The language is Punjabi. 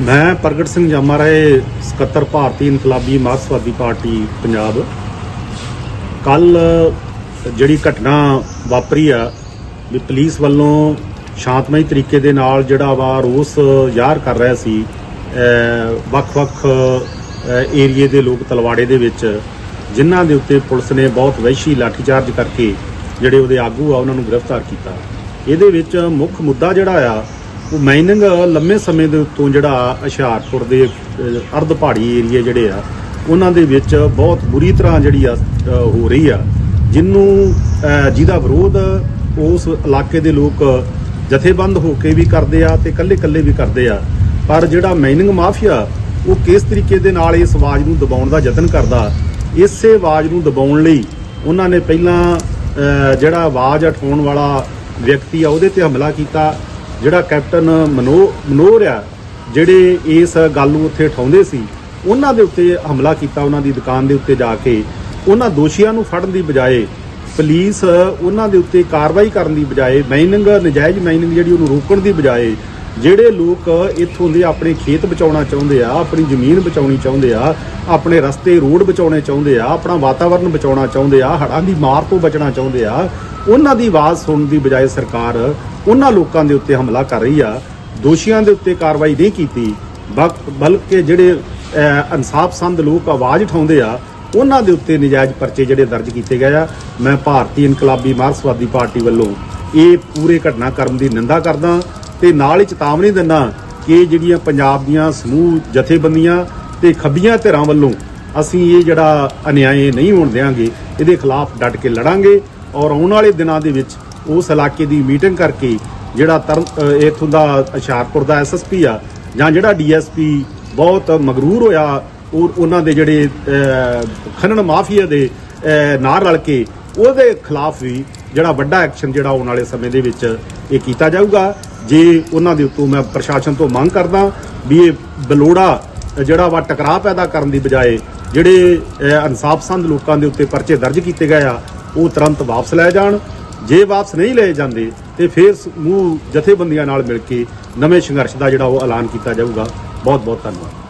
ਮੈਂ ਪ੍ਰਗਟ ਸਿੰਘ ਜਾਮਾ ਰਾਏ ਸਕੱਤਰ ਭਾਰਤੀ ਇਨਕਲਾਬੀ ਮਾਰਕਸਵਾਦੀ ਪਾਰਟੀ, ਪੰਜਾਬ। ਕੱਲ ਜਿਹੜੀ ਘਟਨਾ ਵਾਪਰੀ ਆ, ਵੀ ਪੁਲਿਸ ਵੱਲੋਂ ਸ਼ਾਂਤਮਈ ਤਰੀਕੇ ਦੇ ਨਾਲ ਜਿਹੜਾ ਵਾ ਰੋਸ ਜ਼ਾਹਰ ਕਰ ਰਿਹਾ ਸੀ ਵੱਖ-ਵੱਖ ਏਰੀਏ ਦੇ ਲੋਕ ਤਲਵਾੜੇ ਦੇ ਵਿੱਚ, ਜਿਨ੍ਹਾਂ ਦੇ ਉੱਤੇ ਪੁਲਿਸ ਨੇ ਬਹੁਤ ਵਹਿਸ਼ੀ ਲਾਠੀਚਾਰਜ ਕਰਕੇ ਜਿਹੜੇ ਉਹਦੇ ਆਗੂ ਆ, ਉਹਨਾਂ ਨੂੰ ਗ੍ਰਿਫਤਾਰ ਕੀਤਾ। ਇਹਦੇ ਵਿੱਚ ਮੁੱਖ ਮੁੱਦਾ ਜਿਹੜਾ ਆ ਉਹ ਮਾਈਨਿੰਗ ਲੰਮੇ ਸਮੇਂ ਦੇ ਉੱਤੋਂ ਜਿਹੜਾ ਹੁਸ਼ਿਆਰਪੁਰ ਦੇ ਅਰਧ ਪਹਾੜੀ ਏਰੀਏ ਜਿਹੜੇ ਆ, ਉਹਨਾਂ ਦੇ ਵਿੱਚ ਬਹੁਤ ਬੁਰੀ ਤਰ੍ਹਾਂ ਜਿਹੜੀ ਆ ਹੋ ਰਹੀ ਆ ਜਿਹਨੂੰ ਜਿਹਦਾ ਵਿਰੋਧ ਉਸ ਇਲਾਕੇ ਦੇ ਲੋਕ ਜਥੇਬੰਦ ਹੋ ਕੇ ਵੀ ਕਰਦੇ ਆ ਤੇ ਇਕੱਲੇ ਇਕੱਲੇ ਵੀ ਕਰਦੇ ਆ। ਪਰ ਜਿਹੜਾ ਮਾਈਨਿੰਗ ਮਾਫੀਆ, ਉਹ ਕਿਸ ਤਰੀਕੇ ਦੇ ਨਾਲ ਇਸ ਆਵਾਜ਼ ਨੂੰ ਦਬਾਉਣ ਦਾ ਯਤਨ ਕਰਦਾ, ਇਸੇ ਆਵਾਜ਼ ਨੂੰ ਦਬਾਉਣ ਲਈ ਉਹਨਾਂ ਨੇ ਪਹਿਲਾਂ ਜਿਹੜਾ ਆਵਾਜ਼ ਉਠਾਉਣ ਵਾਲਾ ਵਿਅਕਤੀ ਆ, ਉਹਦੇ ਤੇ ਹਮਲਾ ਕੀਤਾ। ਜਿਹੜਾ ਕੈਪਟਨ ਮਨੋ ਮਨੋਹਰ ਆ, ਜਿਹੜੇ ਇਸ ਗੱਲ ਨੂੰ ਉੱਥੇ ਉਠਾਉਂਦੇ ਸੀ, ਉਹਨਾਂ ਦੇ ਉੱਤੇ ਹਮਲਾ ਕੀਤਾ, ਉਹਨਾਂ ਦੀ ਦੁਕਾਨ ਦੇ ਉੱਤੇ ਜਾ ਕੇ, ਉਹਨਾਂ ਦੋਸ਼ੀਆਂ ਨੂੰ ਫੜਨ ਦੀ ਬਜਾਏ, ਪੁਲਿਸ ਉਹਨਾਂ ਦੇ ਉੱਤੇ ਕਾਰਵਾਈ ਕਰਨ ਦੀ ਬਜਾਏ, ਮਾਈਨਿੰਗ, ਨਜਾਇਜ਼ ਮਾਈਨਿੰਗ ਜਿਹੜੀ ਉਹਨੂੰ ਰੋਕਣ ਦੀ ਬਜਾਏ ਜਿਹੜੇ ਲੋਕ ਇੱਥੋਂ ਦੇ ਆਪਣੇ ਖੇਤ ਬਚਾਉਣਾ ਚਾਹੁੰਦੇ ਆ ਆਪਣੀ ਜ਼ਮੀਨ ਬਚਾਉਣੀ ਚਾਹੁੰਦੇ ਆ ਆਪਣੇ ਰਸਤੇ ਰੋਡ ਬਚਾਉਣੇ ਚਾਹੁੰਦੇ ਆ ਆਪਣਾ ਵਾਤਾਵਰਣ ਬਚਾਉਣਾ ਚਾਹੁੰਦੇ ਆ ਹੜ੍ਹਾਂ ਦੀ ਮਾਰ ਤੋਂ ਬਚਣਾ ਚਾਹੁੰਦੇ ਆ ਉਹਨਾਂ ਦੀ ਆਵਾਜ਼ ਸੁਣਨ ਦੀ ਬਜਾਏ ਸਰਕਾਰ ਉਹਨਾਂ ਲੋਕਾਂ ਦੇ ਉੱਤੇ ਹਮਲਾ ਕਰ ਰਹੀ ਆ ਦੋਸ਼ੀਆਂ ਦੇ ਉੱਤੇ ਕਾਰਵਾਈ ਨਹੀਂ ਕੀਤੀ ਬਕ- ਬਲਕਿ ਜਿਹੜੇ ਅਹ, ਇਨਸਾਫ ਸੰਦ ਲੋਕ ਆਵਾਜ਼ ਉਠਾਉਂਦੇ ਆ ਉਹਨਾਂ ਦੇ ਉੱਤੇ ਨਜਾਇਜ਼ ਪਰਚੇ ਜਿਹੜੇ ਦਰਜ ਕੀਤੇ ਗਏ ਆ। ਮੈਂ ਭਾਰਤੀ ਇਨਕਲਾਬੀ ਮਾਰਕਸਵਾਦੀ ਪਾਰਟੀ ਵੱਲੋਂ ਇਹ ਪੂਰੇ ਘਟਨਾਕ੍ਰਮ ਦੀ ਨਿੰਦਾ ਕਰਦਾ। ਤੇ ਨਾਲ ਹੀ ਚੇਤਾਵਨੀ ਦਿੰਦਾ ਕਿ ਜਿਹੜੀਆਂ ਪੰਜਾਬ ਦੀਆਂ ਸਮੂਹ ਜਥੇਬੰਦੀਆਂ ਤੇ ਖੱਬੀਆਂ ਧਿਰਾਂ ਵੱਲੋਂ ਅਸੀਂ ਇਹ ਜਿਹੜਾ ਅਨਿਆਏ ਨਹੀਂ ਹੋਣ ਦੇਵਾਂਗੇ ਇਹਦੇ ਖਿਲਾਫ ਡਟ ਕੇ ਲੜਾਂਗੇ ਔਰ ਆਉਣ ਵਾਲੇ ਦਿਨਾਂ ਦੇ ਵਿੱਚ ਉਸ ਇਲਾਕੇ ਦੀ ਮੀਟਿੰਗ ਕਰਕੇ ਜਿਹੜਾ ਤਰਨ, ਅਹ, ਇੱਥੋਂ ਦਾ ਹੁਸ਼ਿਆਰਪੁਰ ਦਾ ਐਸਐਸਪੀ ਆ ਜਾਂ ਜਿਹੜਾ ਡੀਐਸਪੀ ਬਹੁਤ ਮਗਰੂਰ ਹੋਇਆ, ਉਹ, ਉਹਨਾਂ ਦੇ ਜਿਹੜੇ ਖਨਨ ਮਾਫੀਆ ਦੇ ਨਾਲ ਰਲ ਕੇ ਉਹਦੇ ਖਿਲਾਫ ਵੀ ਜਿਹੜਾ ਵੱਡਾ ਐਕਸ਼ਨ ਜਿਹੜਾ ਆਉਣ ਵਾਲੇ ਸਮੇਂ ਦੇ ਵਿੱਚ ਇਹ ਕੀਤਾ ਜਾਊਗਾ। ਜੇ ਉਹਨਾਂ ਦੇ ਉੱਤੋਂ ਮੈਂ ਪ੍ਰਸ਼ਾਸਨ ਤੋਂ ਮੰਗ ਕਰਦਾ ਵੀ ਇਹ ਬਲੋੜਾ ਜਿਹੜਾ ਵਾ ਟਕਰਾਅ ਪੈਦਾ ਕਰਨ ਦੀ ਬਜਾਏ ਜਿਹੜੇ ਅਹ, ਇਨਸਾਫ ਸੰਦ ਲੋਕਾਂ ਦੇ ਉੱਤੇ ਪਰਚੇ ਦਰਜ ਕੀਤੇ ਗਏ ਆ ਉਹ ਤੁਰੰਤ ਵਾਪਸ ਲੈ ਜਾਣ। ਜੇ ਵਾਪਸ ਨਹੀਂ ਲਏ ਜਾਂਦੇ ਤੇ ਫਿਰ ਸਮੂਹ ਜਥੇਬੰਦੀਆਂ ਨਾਲ ਮਿਲ ਕੇ ਨਵੇਂ ਸੰਘਰਸ਼ ਦਾ ਜਿਹੜਾ ਉਹ ਐਲਾਨ ਕੀਤਾ ਜਾਊਗਾ। ਬਹੁਤ ਬਹੁਤ ਧੰਨਵਾਦ।